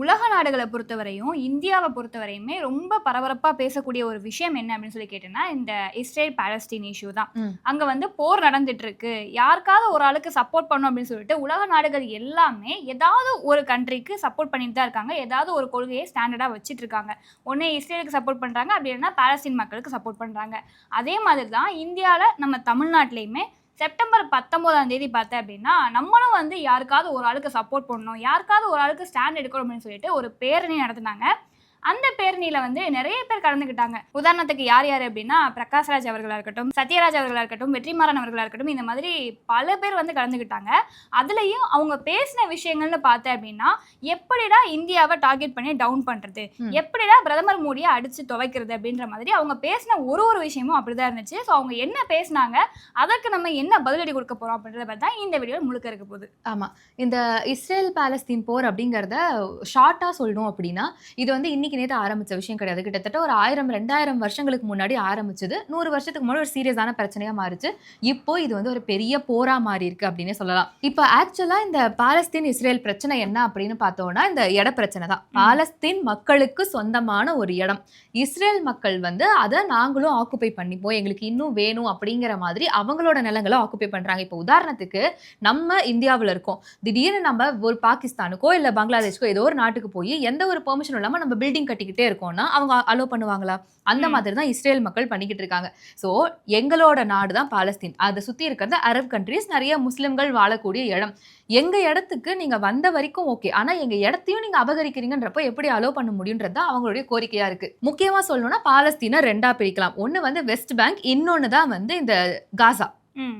உலக நாடுகளை பொறுத்தவரையும் இந்தியாவை பொறுத்தவரையுமே ரொம்ப பரபரப்பாக பேசக்கூடிய ஒரு விஷயம் என்ன அப்படின்னு சொல்லி கேட்டேன்னா இந்த இஸ்ரேல் பாலஸ்தீன் இஷ்யூ தான். அங்கே வந்து போர் நடந்துட்டு இருக்கு யாருக்காவது ஒரு ஆளுக்கு சப்போர்ட் பண்ணும் அப்படின்னு சொல்லிட்டு உலக நாடுகள் எல்லாமே ஏதாவது ஒரு கண்ட்ரிக்கு சப்போர்ட் பண்ணிட்டு தான் இருக்காங்க. ஏதாவது ஒரு கொள்கையை ஸ்டாண்டர்டாக வச்சுட்டு இருக்காங்க. ஒன்று இஸ்ரேலுக்கு சப்போர்ட் பண்ணுறாங்க அப்படி இல்லைன்னா பாலஸ்தீன் மக்களுக்கு சப்போர்ட் பண்ணுறாங்க அதே மாதிரி தான் இந்தியாவில் நம்ம தமிழ்நாட்டிலையுமே செப்டம்பர் பத்தொம்போதாம் தேதி பார்த்தேன் அப்படின்னா நம்மளும் வந்து யாருக்காவது ஒரு ஆளுக்கு சப்போர்ட் பண்ணணும் யாருக்காவது ஒரு ஆளுக்கு ஸ்டாண்ட் எடுக்கணும் அப்படின்னு சொல்லிட்டு ஒரு பேரணி நடத்தினாங்க. அந்த பேரணியில் வந்து நிறைய பேர் கலந்துக்கிட்டாங்க. உதாரணத்துக்கு யார் யார் அப்படின்னா பிரகாஷ்ராஜ் அவர்களாக இருக்கட்டும் சத்யராஜ் அவர்களாக இருக்கட்டும் வெற்றிமாறன் அவர்களாக இருக்கட்டும் இந்த மாதிரி பல பேர் வந்து கலந்துக்கிட்டாங்க. அதுலேயும் அவங்க பேசின விஷயங்கள்னு பார்த்தேன் அப்படின்னா எப்படிடா இந்தியாவை டார்கெட் பண்ணி டவுன் பண்ணுறது. எப்படிடா பிரதமர் மோடியை அடித்து துவைக்கிறது அப்படின்ற மாதிரி அவங்க பேசின ஒரு ஒரு விஷயமும் அப்படிதான் இருந்துச்சு. ஸோ அவங்க என்ன பேசினாங்க? அதற்கு நம்ம என்ன பதிலடி கொடுக்க போகிறோம் அப்படின்றத பற்றி தான் இந்த வீடியோ முழுக்க இருக்க போகுது. ஆமா. இந்த இஸ்ரேல் பாலஸ்தீன் போர் அப்படிங்கறத ஷார்ட்டா சொல்லணும் அப்படின்னா இது வந்து இன்னைக்கு நேத்து ஆரம்பிச்ச விஷயம் கிடையாது. கிட்டத்தட்ட ஒரு ஆயிரம் ரெண்டாயிரம் வருஷங்களுக்கு முன்னாடி ஆரம்பிச்சது. நூறு வருஷத்துக்கு முன்னாடி ஒரு சீரியஸான பிரச்சனையா மாறிச்சு. இப்போ இது வந்து ஒரு பெரிய போரா மாறி இருக்கு அப்படின்னு சொல்லலாம். இப்போ ஆக்சுவலா இந்த பாலஸ்தீன் இஸ்ரேல் பிரச்சனை என்ன அப்படின்னு பார்த்தோம்னா இந்த இட பிரச்சனை தான். பாலஸ்தீன் மக்களுக்கு சொந்தமான ஒரு இடம். இஸ்ரேல் மக்கள் வந்து அதை நாங்களும் ஆக்குபை பண்ணிப்போம் எங்களுக்கு இன்னும் வேணும் அப்படிங்கிற மாதிரி அவங்களோட நிலங்களை ஆக்குபை பண்றாங்க. இப்போ உதாரணத்துக்கு நம்ம இந்தியாவில் இருக்கோம். திடீர்னு நம்ம ஒரு பாகிஸ்தானுக்கோ இல்லை பங்களாதேஷ்க்கோ ஏதோ ஒரு நாட்டுக்கு போய் எந்த ஒரு பெர்மிஷனும் இல்லாமல் நம்ம பில்டிங் கட்டிக்கிட்டே இருக்கோம்னா அவங்க அலோ பண்ணுவாங்களா? அந்த. மாதிரி தான் இஸ்ரேல் மக்கள் பண்ணிக்கிட்டு இருக்காங்க. ஸோ எங்களோட நாடு தான் பாலஸ்தீன். அதை சுற்றி இருக்கிறது அரப் கண்ட்ரீஸ் நிறைய முஸ்லிம்கள் வாழக்கூடிய இடம். எங்க இடத்துக்கு நீங்க வந்த வரைக்கும் ஓகே ஆனா எங்க இடத்தையும் நீங்க அபகரிக்கிறீங்கன்றப்போ எப்படி அலோ பண்ண முடியுன்றது தான் அவங்களுடைய கோரிக்கையா இருக்கு. முக்கியமா சொல்லணும்னா பாலஸ்தீனை ரெண்டா பிரிக்கலாம். ஒன்னு வந்து வெஸ்ட் பேங்க் இன்னொன்னு தான் வந்து இந்த காசா.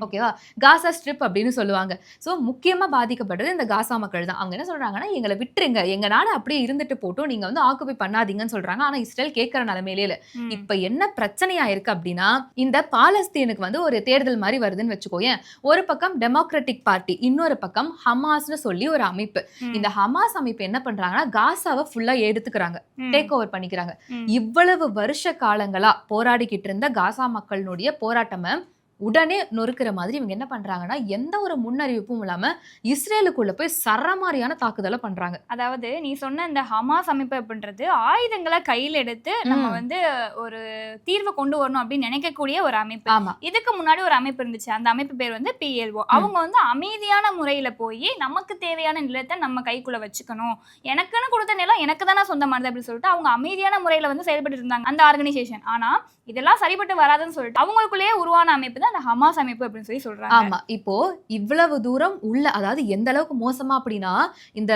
ஓகேவா? காசா ஸ்ட்ரிப் அப்படின்னு சொல்லுவாங்க. ஸோ முக்கியமாக பாதிக்கப்படுறது இந்த காசா மக்கள் தான். அவங்க என்ன சொல்றாங்கன்னா எங்களை விட்டுருங்க. எங்க நாடு அப்படியே இருந்துட்டு போட்டும். நீங்க வந்து ஆக்குபை பண்ணாதீங்கன்னு சொல்றாங்க. ஆனா இஸ்ரேல் கேட்கற நிலைமையிலே இல்லை. இப்ப என்ன பிரச்சனையா இருக்கு அப்படின்னா இந்த பாலஸ்தீனுக்கு வந்து ஒரு தேர்தல் மாதிரி வருதுன்னு வச்சுக்கோயேன். ஒரு பக்கம் டெமோக்ராட்டிக் பார்ட்டி இன்னொரு பக்கம் ஹமாஸ்னு சொல்லி ஒரு அமைப்பு. இந்த ஹமாஸ் அமைப்பு என்ன பண்றாங்கன்னா காசாவை ஃபுல்லா எடுத்துக்கிறாங்க. டேக் ஓவர் பண்ணிக்கிறாங்க. இவ்வளவு வருஷ காலங்களா போராடிக்கிட்டு இருந்த காசா மக்களினுடைய போராட்டமை உடனே நொறுக்கிற மாதிரி இவங்க என்ன பண்றாங்கன்னா எந்த ஒரு முன்னறிவிப்பும் இல்லாம இஸ்ரேலுக்குள்ள போய் சரமாரியான தாக்குதலை பண்றாங்க. அதாவது நீ சொன்ன இந்த ஹமாஸ் அமைப்பு அப்படின்றது ஆயுதங்களை கையில் எடுத்து நம்ம. வந்து ஒரு தீர்வு கொண்டு வரணும் அப்படின்னு நினைக்கக்கூடிய ஒரு அமைப்பு. ஆமா. இதுக்கு முன்னாடி ஒரு அமைப்பு இருந்துச்சு. அந்த அமைப்பு பேர் வந்து பிஎல்ஓ அவங்க வந்து அமைதியான முறையில போய் நமக்கு தேவையான நிலத்தை நம்ம கைக்குள்ள வச்சுக்கணும். எனக்குன்னு கொடுத்த நிலம் எனக்கு தானே சொந்தமானது அப்படின்னு சொல்லிட்டு அவங்க அமைதியான முறையில வந்து செயல்பட்டு இருந்தாங்க அந்த ஆர்கனைசேஷன் ஆனா இதெல்லாம் சரிப்பட்டு வராதுன்னு சொல்லிட்டு அவங்களுக்குள்ளேயே உருவான அமைப்பு தான் அந்த ஹமாஸ் அமைப்பு அப்படின்னு சொல்லி சொல்றாங்க. ஆமா இப்போ இவ்வளவு தூரம் உள்ள அதாவது எந்த அளவுக்கு மோசமா அப்படின்னா இந்த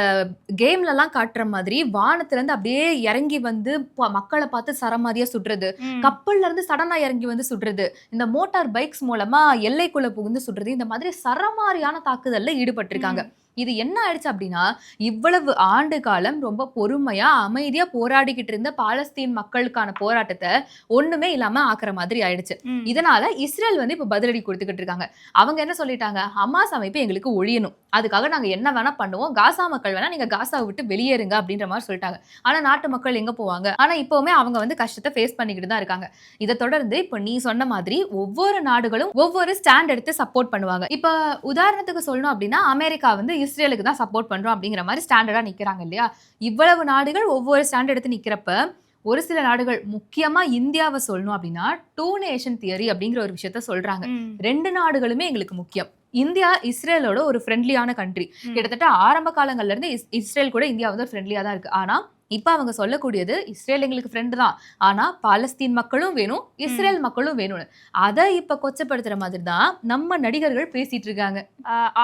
கேம்ல எல்லாம் காட்டுற மாதிரி வானத்துல இருந்து அப்படியே இறங்கி வந்து மக்களை பார்த்து சரமாரியா சுடுறது. கப்பல்ல இருந்து சடனா இறங்கி வந்து சுடுறது. இந்த மோட்டார் பைக்ஸ் மூலமா எல்லைக்குள்ள புகுந்து சுடுறது. இந்த மாதிரி சரமாரியான தாக்குதல்ல ஈடுபட்டிருக்காங்க. இது என்ன ஆயிடுச்சு அப்படின்னா இவ்வளவு ஆண்டு காலம் ரொம்ப பொறுமையா அமைதியா போராடிக்கிட்டு இருந்த பாலஸ்தீன் மக்களுக்கான போராட்டத்தை ஒண்ணுமே இல்லாம ஆக்குற மாதிரி ஆயிடுச்சு. இதனால இஸ்ரேல் வந்து இப்ப பதிலடி கொடுத்துக்கிட்டு இருக்காங்க. அவங்க என்ன சொல்லிட்டாங்க? ஹமாஸ் அமைப்பு எங்களுக்கு ஒழியணும். அதுக்காக நாங்க என்ன வேணா பண்ணுவோம். காசா மக்கள் வேணா நீங்க காசாவை விட்டு வெளியேறுங்க அப்படின்ற மாதிரி சொல்லிட்டாங்க. ஆனா நாட்டு மக்கள் எங்க போவாங்க? ஆனா இப்பவுமே அவங்க வந்து கஷ்டத்தை ஃபேஸ் பண்ணிக்கிட்டு தான் இருக்காங்க. இதை தொடர்ந்து இப்போ நீ சொன்ன மாதிரி ஒவ்வொரு நாடுகளும் ஒவ்வொரு ஸ்டாண்ட் எடுத்து சப்போர்ட் பண்ணுவாங்க. இப்ப உதாரணத்துக்கு சொல்லணும் அப்படின்னா அமெரிக்கா வந்து இஸ்ரேலுக்கு தான் சப்போர்ட் பண்றோம் அப்படிங்கிற மாதிரி ஸ்டாண்டர்டா நிக்கிறாங்க இல்லையா? இவ்வளவு நாடுகள் ஒவ்வொரு ஸ்டாண்ட் எடுத்து நிக்கிறப்ப ஒரு சில நாடுகள் முக்கியமா இந்தியாவை சொல்லணும் அப்படின்னா டூ நேஷன் தியரி அப்படிங்கிற ஒரு விஷயத்த சொல்றாங்க. ம். ரெண்டு நாடுகளுமே எங்களுக்கு முக்கியம். இந்தியா இஸ்ரேலோட ஒரு ஃப்ரெண்ட்லியான கண்ட்ரி. கிட்டத்தட்ட ஆரம்ப காலங்கள்ல இருந்து இஸ்- இஸ்ரேல் கூட இந்தியா வந்து ஃப்ரெண்ட்லியா தான் இருக்கு. ஆனா இப்ப அவங்க சொல்லக்கூடியது இஸ்ரேல் எங்களுக்கு ஃப்ரெண்டு தான். ஆனா பாலஸ்தீன் மக்களும் வேணும் இஸ்ரேல் மக்களும் வேணும்னு. அதை இப்ப கொச்சப்படுத்துற மாதிரி தான் நம்ம நடிகர்கள் பேசிட்டு இருக்காங்க.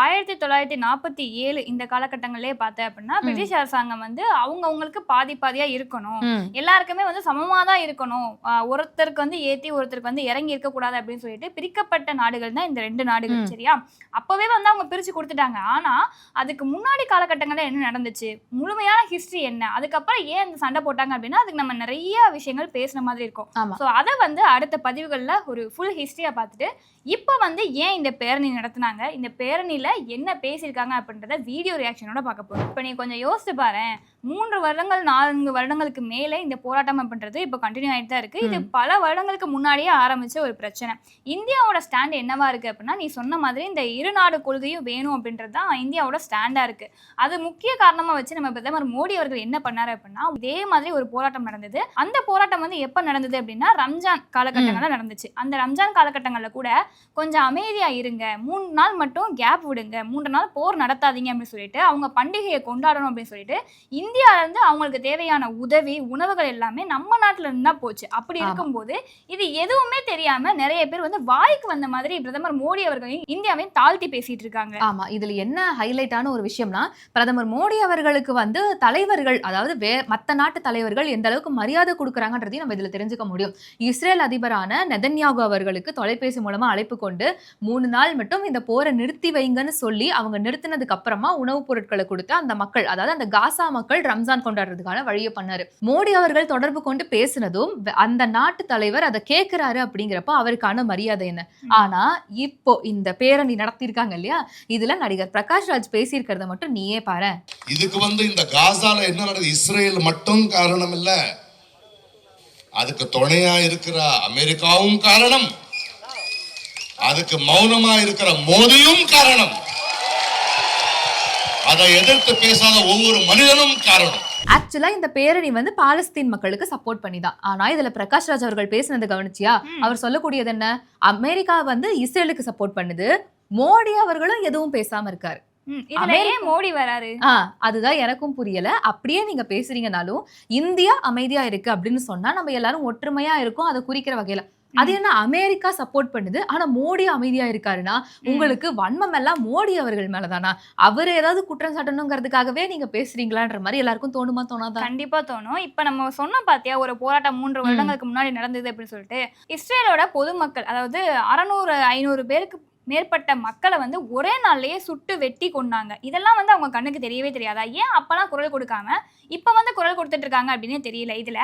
ஆயிரத்தி தொள்ளாயிரத்தி நாற்பத்தி ஏழு இந்த காலகட்டங்களிலே பார்த்தேன் அப்படின்னா. பிரிட்டிஷ் அரசாங்கம் வந்து அவங்க அவங்களுக்கு பாதி பாதியா இருக்கணும். எல்லாருக்குமே வந்து சமமா தான் இருக்கணும். ஒருத்தருக்கு வந்து ஏத்தி ஒருத்தருக்கு வந்து இறங்கி இருக்கக்கூடாது அப்படின்னு சொல்லிட்டு பிரிக்கப்பட்ட நாடுகள் தான் இந்த ரெண்டு நாடுகள். சரியா? அப்பவே வந்து அவங்க பிரிச்சு கொடுத்துட்டாங்க. ஆனா அதுக்கு முன்னாடி காலகட்டங்கள்ல என்ன நடந்துச்சு? முழுமையான ஹிஸ்டரி என்ன? அதுக்கப்புறம் ஏன் இந்த சண்டை போட்டாங்க அப்படின்னா அதுக்கு நம்ம நிறைய விஷயங்கள் பேசுன மாதிரி இருக்கும். ஸோ அதை வந்து அடுத்த பதிவுகளில் ஒரு ஃபுல் ஹிஸ்டரியை பார்த்துட்டு இப்போ வந்து ஏன் இந்த பேரணி நடத்துனாங்க? இந்த பேரணியில் என்ன பேசியிருக்காங்க அப்படின்றத வீடியோ ரியாக்ஷனோட பார்க்க போகிறோம் இப்போ நீ கொஞ்சம் யோசிச்சு பாரு மூன்று வருடங்கள் நான்கு வருடங்களுக்கு மேலே இந்த போராட்டம் அப்படின்றது இப்போ கண்டினியூ ஆகிட்டு தான் இருக்கு. இது பல வருடங்களுக்கு முன்னாடியே ஆரம்பிச்ச ஒரு பிரச்சனை. இந்தியாவோட ஸ்டாண்ட் என்னவா இருக்கு அப்படின்னா நீ சொன்ன மாதிரி இந்த இரு நாடு கொள்கையும் வேணும் அப்படின்றது தான் இந்தியாவோட ஸ்டாண்டா இருக்கு. அது முக்கிய காரணமா வச்சு நம்ம பிரதமர் மோடி அவர்கள் என்ன பண்ணாரு அப்படின்னா இதே மாதிரி ஒரு போராட்டம் நடந்தது. அந்த போராட்டம் வந்து எப்ப நடந்தது அப்படின்னா ரம்ஜான் காலகட்டங்கள்ல நடந்துச்சு. அந்த ரம்ஜான் காலகட்டங்கள்ல கூட கொஞ்சம் அமைதியா இருங்க. மூணு நாள் மட்டும் கேப் விடுங்க. மூன்று நாள் போர் நடத்தாதீங்க அப்படின்னு சொல்லிட்டு அவங்க பண்டிகையை கொண்டாடணும் அப்படின்னு சொல்லிட்டு இந்தியால இருந்து அவங்களுக்கு தேவையான உதவி உணவுகள் எல்லாமே நம்ம நாட்டுல இருந்து தான் போச்சு. அப்படி. இருக்கும்போது இது எதுவுமே தெரியாம நிறைய பேர் வந்து வாய்க்கு வந்த மாதிரி பிரதமர் மோடி அவர்களையும் இந்தியாவையும் தாழ்த்தி பேசிட்டு இருக்காங்க. ஆமா இதுல என்ன ஹைலைட்டான ஒரு விஷயம்னா பிரதமர் மோடி அவர்களுக்கு வந்து தலைவர்கள் அதாவது வே மத்த நாட்டு தலைவர்கள் எந்த அளவுக்கு மரியாதை கொடுக்குறாங்கன்றதையும் நம்ம இதுல தெரிஞ்சுக்க முடியும். இஸ்ரேல் அதிபரான நெதன்யாகு அவர்களுக்கு தொலைபேசி மூலமா அழைப்பு கொண்டு மூணு நாள் மட்டும் இந்த போரை நிறுத்தி வைங்கன்னு சொல்லி அவங்க நிறுத்தினதுக்கு அப்புறமா உணவுப் பொருட்களை கொடுத்து அந்த மக்கள் அதாவது அந்த காசா மக்கள் ரம்ஜான் கொண்டாடுறதுக்கான வழியை பண்ணாரு. மோடி அவர்கள் தொடர்பு கொண்டு பேசினதும் அந்த நாட்டு தலைவர் அதை கேட்கிறாரு அப்படிங்கிறப்ப அவருக்கான மரியாதை என்ன. ஆனா இப்போ இந்த பேரணி நடத்தியிருக்காங்க இல்லையா? இதுல நடிகர் பிரகாஷ் ராஜ் பேசியிருக்கிறத மட்டும் நீயே பாரு. இதுக்கு வந்து இந்த காசால என்ன நடக்குது? இஸ்ரேல் மட்டும் காரணம் இல்ல அதுக்கு துணையா இருக்கிற அமெரிக்காவும் காரணம். அதுக்கு மௌனமா இருக்கிற மோடியும் காரணம். அதை எதிர்த்து பேசாத ஒவ்வொரு மனிதனும் காரணம். ஆக்சுவலா இந்த பேரணி வந்து பாலஸ்தீன் மக்களுக்கு சப்போர்ட் பண்ணிதான். ஆனா இதுல பிரகாஷ் ராஜ் அவர்கள் பேசினது கவனிச்சியா. அவர் சொல்லக்கூடியது என்ன? அமெரிக்கா வந்து இஸ்ரேலுக்கு சப்போர்ட் பண்ணுது. மோடி அவர்களும் எதுவும் பேசாம இருக்காரு. மோடி வராரு. அதுதான் எனக்கும் புரியல. அப்படியே நீங்க பேசுறீங்கனாலும் இந்தியா அமைதியா இருக்கு அப்படின்னு சொன்னா நம்ம எல்லாரும் ஒற்றுமையா இருக்கோம். அதை குறிக்கிற வகையில. அது என்ன அமெரிக்கா சப்போர்ட் பண்ணுது. ஆனா மோடி அமைதியா இருக்காருன்னா உங்களுக்கு வன்மம் எல்லாம் மோடி அவர்கள் மேலதானா? அவர் ஏதாவது குற்றம் சாட்டணுங்கிறதுக்காகவே நீங்க பேசுறீங்களான்ற மாதிரி எல்லாருக்கும் தோணுமா தோணாதா? கண்டிப்பா தோணும். இப்ப நம்ம சொன்னோம் பாத்தியா ஒரு போராட்டம் மூன்று வருடங்களுக்கு முன்னாடி நடந்தது அப்படின்னு சொல்லிட்டு இஸ்ரேலோட பொதுமக்கள் அதாவது அறநூறு ஐநூறு பேருக்கு மேற்பட்ட மக்களை வந்து ஒரே நாள்லயே சுட்டு வெட்டி கொண்டாங்க இதெல்லாம் வந்து அவங்க கண்ணுக்கு தெரியவே தெரியாதா? ஏன் அப்பெல்லாம் குரல் கொடுக்காம இப்ப வந்து குரல் கொடுத்துட்டு இருக்காங்க அப்படின்னு தெரியல. இதுல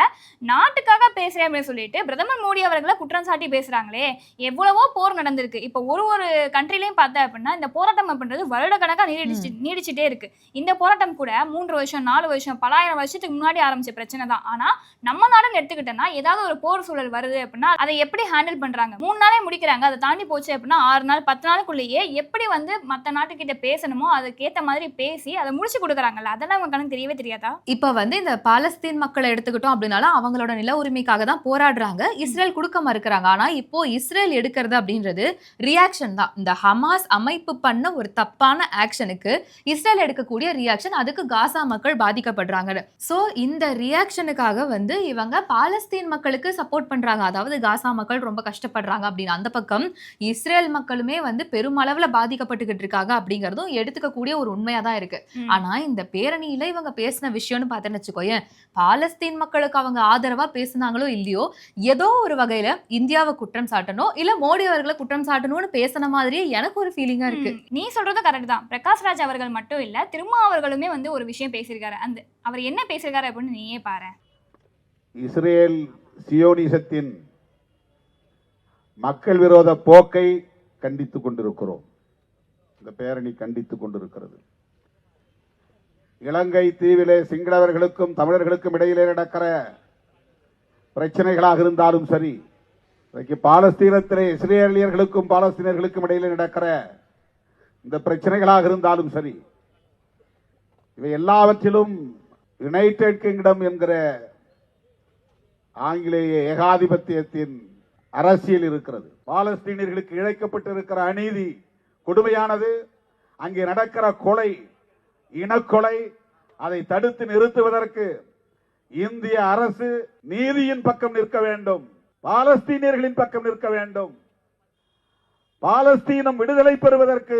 நாட்டுக்காக பேசுறேன் அப்படின்னு சொல்லிட்டு பிரதமர் மோடி அவர்களை குற்றம் சாட்டி பேசுறாங்களே எவ்வளவோ போர் நடந்திருக்கு. இப்ப ஒரு ஒரு கண்ட்ரிலையும் பார்த்தா அப்படின்னா இந்த போராட்டம் அப்படின்றது வருடக்கணக்கா நீடிச்சு நீடிச்சுட்டே இருக்கு. இந்த போராட்டம் கூட மூன்று வருஷம் நாலு வருஷம் பலாயிரம் வருஷத்துக்கு முன்னாடி ஆரம்பிச்ச பிரச்சனை தான். ஆனா நம்ம நாடுன்னு எடுத்துக்கிட்டோம்னா ஏதாவது ஒரு போர் சூழல் வருது அப்படின்னா அதை எப்படி ஹேண்டில் பண்றாங்க? மூணு நாளே முடிக்கிறாங்க. அதை தாண்டி போச்சு அப்படின்னா ஆறு நாள் பத்து நாளுக்குள்ளேயே எப்படி வந்து மற்ற நாட்டுக்கிட்ட பேசணுமோ அதுக்கேத்த மாதிரி பேசி அதை முடிச்சு கொடுக்குறாங்கல்ல அதெல்லாம் அவங்க கணக்கு தெரியவே தெரியாதா? இப்ப வந்து இந்த பாலஸ்தீன் மக்களை எடுத்துக்கிட்டோம் அப்படின்னாலும் அவங்களோட நில உரிமைக்காக தான் போராடுறாங்க. இஸ்ரேல் கொடுக்க மறுக்கிறாங்க. ஆனா இப்போ இஸ்ரேல் எடுக்கிறது அப்படின்றது ரியாக்ஷன் தான். இந்த ஹமாஸ் அமைப்பு பண்ண ஒரு தப்பான ஆக்ஷனுக்கு இஸ்ரேல் எடுக்கக்கூடிய ரியாக்ஷன் அதுக்கு காசா மக்கள் பாதிக்கப்படுறாங்க. சோ இந்த ரியாக்ஷனுக்காக வந்து இவங்க பாலஸ்தீன் மக்களுக்கு சப்போர்ட் பண்றாங்க. அதாவது காசா மக்கள் ரொம்ப கஷ்டப்படுறாங்க அப்படின்னு. அந்த பக்கம் இஸ்ரேல் மக்களுமே வந்து பெருமளவுல பாதிக்கப்பட்டுக்கிட்டு இருக்காங்க அப்படிங்கறதும் எடுத்துக்கக்கூடிய ஒரு உண்மையா தான் இருக்கு. ம். ஆனா இந்த பேரணியில இவங்க பேசின விஷயம்னு பார்த்தேன்னு வச்சுக்கோயேன் பாலஸ்தீன் மக்களுக்கு அவங்க ஆதரவா பேசுனாங்களோ இல்லையோ ஏதோ ஒரு வகையில இந்தியாவை குற்றம் சாட்டணும் இல்ல மோடி அவர்களை குற்றம் சாட்டணும்னு பேசின மாதிரியே எனக்கு ஒரு ஃபீலிங்கா இருக்கு. நீ சொல்றது கரெக்ட் தான். பிரகாஷ் ராஜ் அவர்கள் மட்டும் இல்ல திருமா அவர்களுமே வந்து ஒரு விஷயம் பேசியிருக்காரு. அந்த அவர் என்ன பேசியிருக்காரு அப்படின்னு நீயே பாரு. இஸ்ரேல் சியோனிசத்தின் மக்கள் விரோத போக்கை கண்டித்துக் கொண்டிருக்கிறோம். இந்த பேரணி கண்டித்துக் கொண்டிருக்கிறது. இலங்கை தீவிலே சிங்களவர்களுக்கும் தமிழர்களுக்கும் இடையிலே நடக்கிற பிரச்சனைகளாக இருந்தாலும் சரி இன்றைக்கு பாலஸ்தீனத்திலே இஸ்ரேலியர்களுக்கும் பாலஸ்தீனர்களுக்கும் இடையிலே நடக்கிற இந்த பிரச்சனைகளாக இருந்தாலும் சரி இவை எல்லாவற்றிலும் யுனைடெட் கிங்டம் என்கிற ஆங்கிலேய ஏகாதிபத்தியத்தின் அரசியல் இருக்கிறது. பாலஸ்தீனியர்களுக்கு இழைக்கப்பட்டிருக்கிற அநீதி கொடுமையானது அங்கே நடக்கிற கொலை இனக்கொலை அதை தடுத்து நிறுத்துவதற்கு இந்திய அரசு நீதியின் பக்கம் நிற்க வேண்டும். பாலஸ்தீனியர்களின் பக்கம் நிற்க வேண்டும். பாலஸ்தீனம் விடுதலை பெறுவதற்கு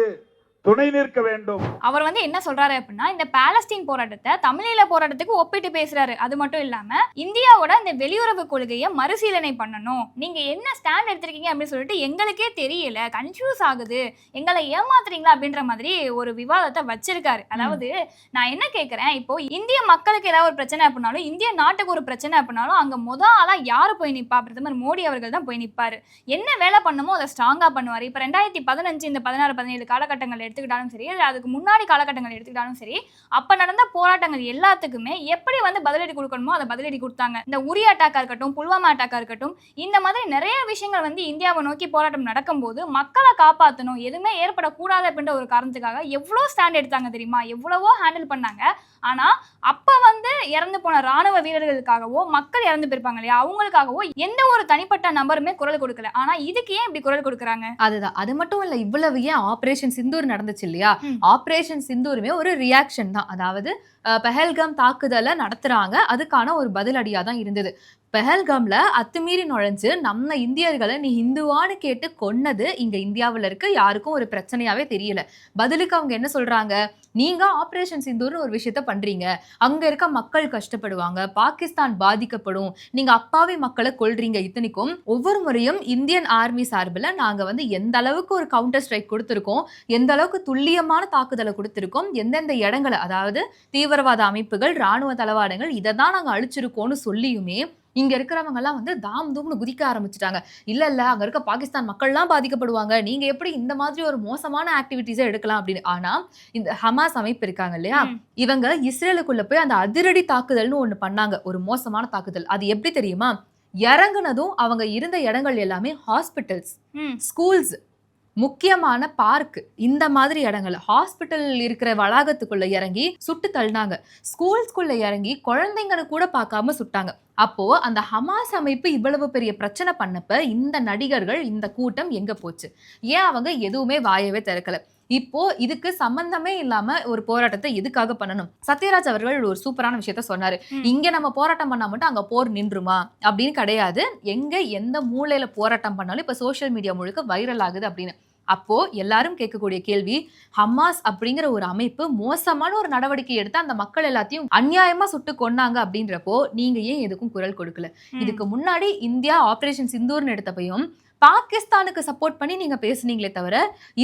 துணை நிற்க வேண்டும். அவர் வந்து என்ன சொல்றாரு அப்படின்னா இந்த பாலஸ்தீன் போராட்டத்தை தமிழீழ போராட்டத்துக்கு ஒப்பிட்டு பேசுறாரு. அது மட்டும் இல்லாம இந்தியாவோட இந்த வெளியுறவு கொள்கையை மறுசீலனை பண்ணணும். நீங்க என்ன ஸ்டாண்ட் எடுத்திருக்கீங்க அப்படின்னு சொல்லிட்டு எங்களுக்கே தெரியல. கன்ஃபியூஸ் ஆகுது. எங்களை ஏமாத்துறீங்களா அப்படின்ற மாதிரி ஒரு விவாதத்தை வச்சிருக்காரு. அதாவது நான் என்ன கேட்கறேன் இப்போ இந்திய மக்களுக்கு ஏதாவது ஒரு பிரச்சனை அப்படின்னாலும் இந்திய நாட்டுக்கு ஒரு பிரச்சனை அப்படின்னாலும் அங்க முத ஆளா யாரு போய் நிப்பா? பிரதமர் மோடி அவர்கள் தான் போய் நிப்பாரு. என்ன வேலை பண்ணுமோ அதை ஸ்ட்ராங்கா பண்ணுவாரு. இப்ப ரெண்டாயிரத்தி பதினஞ்சு இந்த பதினாறு பதினேழு காலகட்டங்கள் எடுத்துக்கிட்டாலும் சரி இல்லை அதுக்கு முன்னாடி காலகட்டங்கள் எடுத்துக்கிட்டாலும் சரி அப்போ நடந்த போராட்டங்கள் எல்லாத்துக்குமே எப்படி வந்து பதிலடி கொடுக்கணுமோ அதை பதிலடி கொடுத்தாங்க. இந்த உரி அட்டாக்கா இருக்கட்டும் புல்வாமா அட்டாக்கா இருக்கட்டும் இந்த மாதிரி நிறைய விஷயங்கள் வந்து இந்தியாவை நோக்கி போராட்டம் நடக்கும்போது மக்களை காப்பாற்றணும் எதுவுமே ஏற்படக்கூடாது அப்படின்ற ஒரு காரணத்துக்காக எவ்வளோ ஸ்டாண்ட் எடுத்தாங்க தெரியுமா? எவ்வளவோ ஹேண்டில் பண்ணாங்க. ஆனால் அப்போ வந்து இறந்து போன ராணுவ வீரர்களுக்காகவோ மக்கள் இறந்து போயிருப்பாங்க இல்லையா? அவங்களுக்காகவோ எந்த ஒரு தனிப்பட்ட நபருமே குரல் கொடுக்கல. ஆனால் இதுக்கு ஏன் இப்படி குரல் கொடுக்குறாங்க? அதுதான். அது மட்டும் இல்ல இவ்வளவு ஏன் ஆபரேஷன் சிந்தூர் நடந்துச்சு இல்லையா. ஆபரேஷன் சிந்தூருமே ஒரு ரியாக்ஷன் தான் அதாவது பெஹல்காம் தாக்குதலை நடத்துறாங்க. அதுக்கான ஒரு பதிலடியாக தான் இருந்தது. பெஹல்காம்ல அத்துமீறி நுழைஞ்சு நம்ம இந்தியர்களை நீ ஹிந்துவான்னு கேட்டு கொன்னது இங்க இந்தியாவில் இருக்க. யாருக்கும் ஒரு பிரச்சனையாவே தெரியல. பதிலுக்கு அவங்க என்ன சொல்றாங்க? நீங்க ஆப்ரேஷன் சிந்தூர்னு ஒரு விஷயத்த பண்றீங்க. அங்க இருக்க மக்கள் கஷ்டப்படுவாங்க. பாகிஸ்தான் பாதிக்கப்படும். நீங்க அப்பாவி மக்களை கொள்றீங்க இத்தனைக்கும். ஒவ்வொரு முறையும் இந்தியன் ஆர்மி சார்பில் நாங்க வந்து எந்த அளவுக்கு ஒரு கவுண்டர் ஸ்ட்ரைக் கொடுத்துருக்கோம் எந்த அளவுக்கு துல்லியமான தாக்குதலை கொடுத்துருக்கோம் எந்தெந்த இடங்களை அதாவது தீவிரவாத அமைப்புகள் ராணுவ தளவாடங்கள் இதை தான் நாங்க அழிச்சிருக்கோம்னு சொல்லியுமே இங்க இருக்கிறவங்க எல்லாம் வந்து தாம் தூம்னு குதிக்க ஆரம்பிச்சுட்டாங்க. இல்ல இல்ல அங்க இருக்க பாகிஸ்தான் மக்கள்லாம் பாதிக்கப்படுவாங்க. நீங்க எப்படி இந்த மாதிரி ஒரு மோசமான ஆக்டிவிட்டிஸை எடுக்கலாம் அப்படின்னு? ஆனா இந்த ஹமாஸ் அமைப்பு இருக்காங்க இல்லையா. இவங்க இஸ்ரேலுக்குள்ள போய் அந்த அதிரடி தாக்குதல்னு ஒண்ணு பண்ணாங்க. ஒரு மோசமான தாக்குதல். அது எப்படி தெரியுமா? இறங்குனதும் அவங்க இருந்த இடங்கள் எல்லாமே ஹாஸ்பிட்டல்ஸ் ஸ்கூல்ஸ் முக்கியமான பார்க் இந்த மாதிரி இடங்கள். ஹாஸ்பிட்டல் இருக்கிற வளாகத்துக்குள்ள இறங்கி சுட்டு தள்ளினாங்க. ஸ்கூல்ஸ்குள்ள இறங்கி குழந்தைங்கன்னு கூட பார்க்காம சுட்டாங்க. அப்போ அந்த ஹமாஸ் அமைப்பு இவ்வளவு பெரிய பிரச்சனை பண்ணப்ப இந்த நடிகர்கள் இந்த கூட்டம் எங்க போச்சு? ஏன் அவங்க எதுவுமே வாயவே திறக்கல? இப்போ இதுக்கு சம்பந்தமே இல்லாம ஒரு போராட்டத்தை எதுக்காக பண்ணணும்? சத்யராஜ் அவர்கள் ஒரு சூப்பரான விஷயத்த சொன்னாரு. இங்க நம்ம போராட்டம் பண்ணா மட்டும் அங்க போர் நின்றுமா? அப்படின்னு கிடையாது. எங்க எந்த மூலையில போராட்டம் பண்ணாலும் இப்ப சோஷியல் மீடியா முழுக்க வைரல் ஆகுது அப்படின்னு. அப்போ எல்லாரும் கேட்கக்கூடிய கேள்வி ஹமாஸ் அப்படிங்கிற ஒரு அமைப்பு மோசமான ஒரு நடவடிக்கை எடுத்து அந்த மக்கள் எல்லாத்தையும் அநியாயமா சுட்டு கொன்னாங்க அப்படின்றப்போ நீங்க ஏன் எதுக்கும் குரல் கொடுக்கல. இதுக்கு முன்னாடி இந்தியா ஆபரேஷன் சிந்தூர்னு எடுத்தப்பையும் பாகிஸ்தானுக்கு சப்போர்ட் பண்ணி நீங்க பேசுனீங்களே தவிர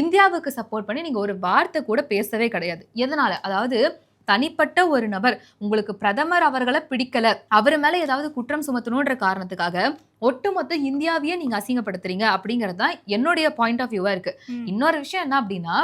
இந்தியாவுக்கு சப்போர்ட் பண்ணி நீங்க ஒரு வார்த்தை கூட பேசவே கிடையாது. எதனால? அதாவது தனிப்பட்ட ஒரு நபர். உங்களுக்கு பிரதமர் அவர்களை பிடிக்கல. அவர் மேல ஏதாவது குற்றம் சுமத்தணுன்ற காரணத்துக்காக ஒட்டுமொத்த இந்தியாவையே நீங்க அசிங்கப்படுத்துறீங்க அப்படிங்கிறது தான் என்னுடைய பாயிண்ட் ஆஃப் வியூவா இருக்கு. இன்னொரு விஷயம் என்ன அப்படின்னா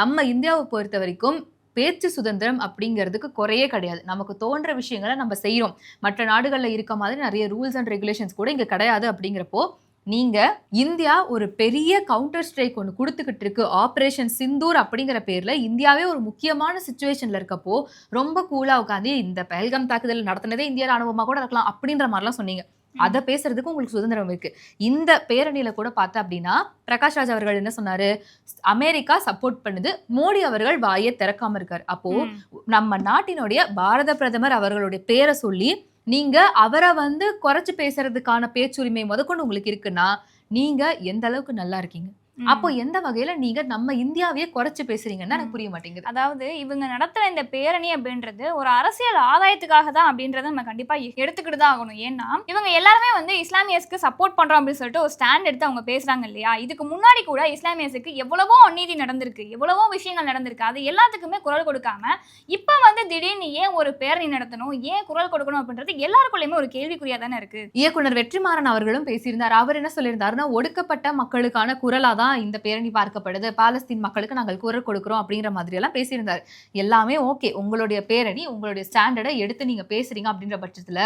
நம்ம இந்தியாவை பொறுத்த வரைக்கும் பேச்சு சுதந்திரம் அப்படிங்கிறதுக்கு குறையே கிடையாது. நமக்கு தோன்ற விஷயங்களை நம்ம செய்றோம். மற்ற நாடுகள்ல இருக்க மாதிரி நிறைய ரூல்ஸ் அண்ட் ரெகுலேஷன்ஸ் கூட இங்க கிடையாது அப்படிங்கிறப்போ நீங்க இந்தியா ஒரு பெரிய கவுண்டர் ஸ்ட்ரைக் ஒன்று கொடுத்துக்கிட்டு இருக்கு. ஆபரேஷன் சிந்தூர் அப்படிங்கிற பேர்ல இந்தியாவே ஒரு முக்கியமான சுச்சுவேஷன்ல இருக்கப்போ ரொம்ப கூலா உட்காந்து இந்த பஹல்காம் தாக்குதல் நடத்தினதே இந்திய ராணுவமா கூட இருக்கலாம் அப்படின்ற மாதிரிலாம் சொன்னீங்க. அதை பேசுறதுக்கு உங்களுக்கு சுதந்திரம் இருக்கு. இந்த பேரணியில கூட பார்த்தா அப்படின்னா பிரகாஷ் ராஜ் அவர்கள் என்ன சொன்னாரு? அமெரிக்கா சப்போர்ட் பண்ணுது. மோடி அவர்கள் வாயை திறக்காம இருக்காரு. அப்போ. நம்ம நாட்டினுடைய பாரத பிரதமர் அவர்களுடைய பேரை சொல்லி நீங்க அவரை வந்து குறைச்சு பேசுறதுக்கான பேச்சுரிமை முதற்கொண்டு உங்களுக்கு இருக்குன்னா நீங்க எந்த அளவுக்கு நல்லா இருக்கீங்க. அப்போ எந்த வகையில நீங்க நம்ம இந்தியாவையே குறைச்சு பேசுறீங்கன்னா எனக்கு புரிய மாட்டேங்குது. அதாவது இவங்க நடத்துற இந்த பேரணி அப்படின்றது ஒரு அரசியல் ஆதாயத்துக்காக தான் அப்படின்றத நம்ம கண்டிப்பா எடுத்துக்கிட்டு தான் ஆகணும். ஏன்னா இவங்க எல்லாருமே வந்து இஸ்லாமியர்ஸ்க்கு சப்போர்ட் பண்றோம் அப்படின்னு சொல்லிட்டு ஒரு ஸ்டாண்ட் எடுத்து அவங்க பேசுறாங்க இல்லையா? இதுக்கு முன்னாடி கூட இஸ்லாமியர்ஸுக்கு எவ்வளவோ அநீதி நடந்திருக்கு எவ்வளவோ விஷயங்கள் நடந்திருக்கு. அது எல்லாத்துக்குமே குரல் கொடுக்காம இப்ப திடீர்னு ஏன் ஒரு பேரணி நடத்தணும்? ஏன் குரல் கொடுக்கணும் அப்படின்றது எல்லாருக்குள்ளயுமே ஒரு கேள்விக்குறியா தானே இருக்கு. இயக்குனர் வெற்றிமாறன் அவர்களும் பேசியிருந்தார். அவர் என்ன சொல்லியிருந்தாருன்னா ஒடுக்கப்பட்ட மக்களுக்கான குரலா தான் இந்த பேரணி பார்க்கப்படுது. பாலஸ்தீன் மக்களுக்கு நாங்கள் குரல் கொடுக்கிறோம் அப்படிங்கிற மாதிரி எல்லாம் பேசியிருந்தார். எல்லாமே ஓகே. உங்களுடைய பேரணி உங்களுடைய ஸ்டாண்டர்டை எடுத்து நீங்க பேசுறீங்க அப்படின்ற பட்சத்துல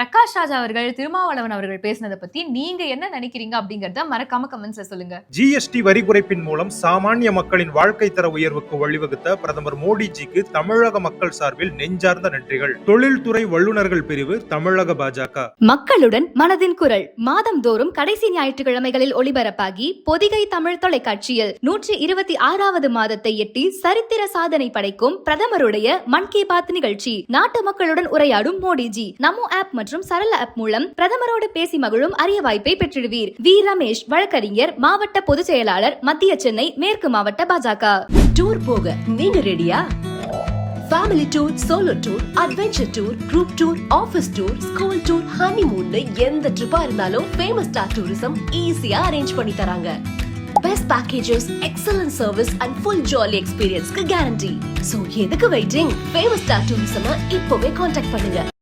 பிரகாஷ் ராஜ் அவர்கள் திருமாவளவன் அவர்கள் பேசினதை பத்தி நீங்க என்ன நினைக்கிறீங்க அப்படிங்கறத மறக்காம கமெண்ட்ஸ்ல சொல்லுங்க. ஜிஎஸ்டி வரி குறைப்பின் மூலம் சாமானிய மக்களின் வாழ்க்கை தர உயர்வுக்கு வழிவகுத்த பிரதமர் மோடிஜிக்கு தமிழக மக்கள் சார்பில் நெஞ்சார்ந்த நன்றிகள். தொழில்துறை வல்லுநர்கள் பிரிவு தமிழக பாஜக. மக்களுடன் மனதின் குரல். மாதம்தோறும் கடைசி ஞாயிற்றுக்கிழமைகளில் ஒளிபரப்பாகி பொதிகை தமிழ் தொலைக்காட்சியில் நூற்றி இருபத்தி ஆறாவது மாதத்தை எட்டி சரித்திர சாதனை படைக்கும் பிரதமருடைய மன் கி பாத் நிகழ்ச்சி. நாட்டு மக்களுடன் உரையாடும் மோடிஜி. நமோ ஆப் மற்றும் சரள ஆப் மூலம் பிரதமரோடு பேசி மகிழும் அரிய வாய்ப்பை பெற்றிடுவீர். வி. ரமேஷ் வழக்கறிஞர் மாவட்ட பொதுச் செயலாளர் மத்திய சென்னை மேற்கு மாவட்ட பாஜக. டூர் போக நீங்க ரெடியா? Family tour solo tour adventure tour group tour office tour school tour honeymoon எந்த ட்ரிப்பா இருந்தாலும் ஃபேமஸ் ஸ்டார் டூரிசம் ஈஸியா அரேஞ்ச் பண்ணி தராங்க. Best packages excellent service and full jolly எக்ஸ்பீரியன்ஸ்க்கு guarantee so எதுக்கு வெயிட்டிங் ஃபேமஸ் ஸ்டார் டூரிசம் இப்போவே காண்டாக்ட் பண்ணுங்க.